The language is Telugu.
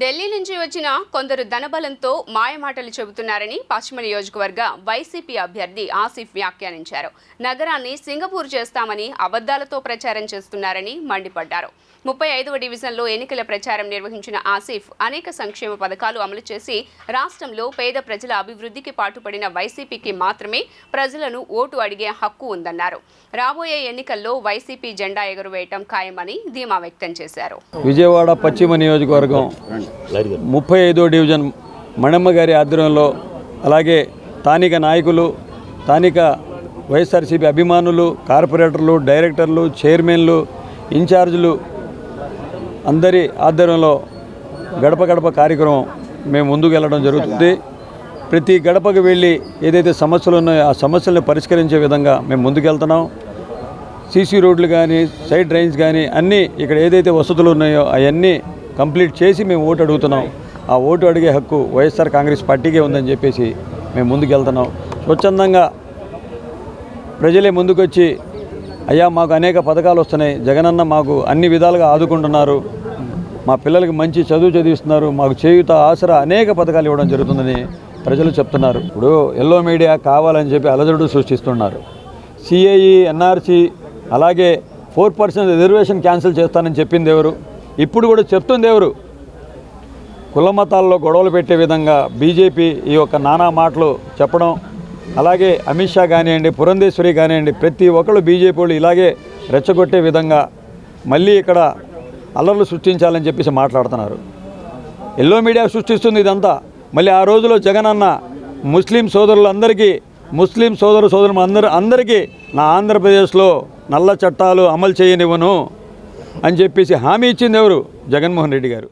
ఢిల్లీ నుంచి వచ్చిన కొందరు ధనబలంతో మాయమాటలు చెబుతున్నారని పశ్చిమ నియోజకవర్గ వైసీపీ అభ్యర్థి ఆసిఫ్ వ్యాఖ్యానించారు. నగరాన్ని సింగపూర్ చేస్తామని అబద్ధాలతో ప్రచారం చేస్తున్నారని మండిపడ్డారు. ముప్పై ఐదవ డివిజన్లో ఎన్నికల ప్రచారం నిర్వహించిన ఆసిఫ్ అనేక సంక్షేమ పథకాలు అమలు చేసి రాష్ట్రంలో పేద ప్రజల అభివృద్ధికి పాటుపడిన వైసీపీకి మాత్రమే ప్రజలను ఓటు అడిగే హక్కు ఉందన్నారు. రాబోయే ఎన్నికల్లో వైసీపీ జెండా ఎగురవేయటం ఖాయమని ధీమా వ్యక్తం చేశారు. విజయవాడ పశ్చిమ నియోజకవర్గం ముప్పై ఐదో డివిజన్ మణమ్మ గారి ఆధ్వర్యంలో అలాగే స్థానిక నాయకులు స్థానిక వైఎస్ఆర్సీపీ అభిమానులు కార్పొరేటర్లు డైరెక్టర్లు చైర్మన్లు ఇన్ఛార్జీలు అందరి ఆధ్వర్యంలో గడప గడప కార్యక్రమం మేము ముందుకు వెళ్ళడం జరుగుతుంది. ప్రతి గడపకు వెళ్ళి ఏదైతే సమస్యలు ఉన్నాయో ఆ సమస్యలను పరిష్కరించే విధంగా మేము ముందుకెళ్తున్నాం సీసీ రోడ్లు కానీ సైడ్ డ్రైన్స్ కానీ అన్నీ ఇక్కడ ఏదైతే వసతులు ఉన్నాయో అవన్నీ కంప్లీట్ చేసి మేము ఓటు అడుగుతున్నాం. ఆ ఓటు అడిగే హక్కు వైఎస్ఆర్ కాంగ్రెస్ పార్టీకే ఉందని చెప్పేసి మేము ముందుకెళ్తున్నాం. స్వచ్ఛందంగా ప్రజలే ముందుకొచ్చి అయ్యా మాకు అనేక పథకాలు వస్తున్నాయి. జగనన్న మాకు అన్ని విధాలుగా ఆదుకుంటున్నారు. మా పిల్లలకి మంచి చదువు చదివిస్తున్నారు. మాకు చేయుత ఆసరా అనేక పథకాలు ఇవ్వడం జరుగుతుందని ప్రజలు చెప్తున్నారు. ఇప్పుడు ఎల్లో మీడియా కావాలని చెప్పి అలజడు సృష్టిస్తున్నారు. సిఐఈ ఎన్ఆర్సి అలాగే ఫోర్ పర్సెంట్ రిజర్వేషన్ క్యాన్సిల్ చేస్తానని చెప్పింది ఎవరు? ఇప్పుడు కూడా చెప్తుంది ఎవరు? కుల మతాల్లో గొడవలు పెట్టే విధంగా బీజేపీ ఈ యొక్క నానా మాటలు చెప్పడం అలాగే అమిత్ షా కానివ్వండి పురంధేశ్వరి కానివ్వండి ప్రతి ఒక్కళ్ళు బీజేపీ వాళ్ళు ఇలాగే రెచ్చగొట్టే విధంగా మళ్ళీ ఇక్కడ అల్లర్లు సృష్టించాలని చెప్పేసి మాట్లాడుతున్నారు. ఎల్లో మీడియా సృష్టిస్తుంది ఇదంతా. మళ్ళీ ఆ రోజులో జగన్ అన్న ముస్లిం సోదరులందరికీ ముస్లిం సోదరు సోదరులు అందరు అందరికీ నా ఆంధ్రప్రదేశ్లో నల్ల చట్టాలు అమలు చేయనివ్వను. అని చెప్పేసి హామీ ఇచ్చింది ఎవరు? జగన్మోహన్ రెడ్డి గారు.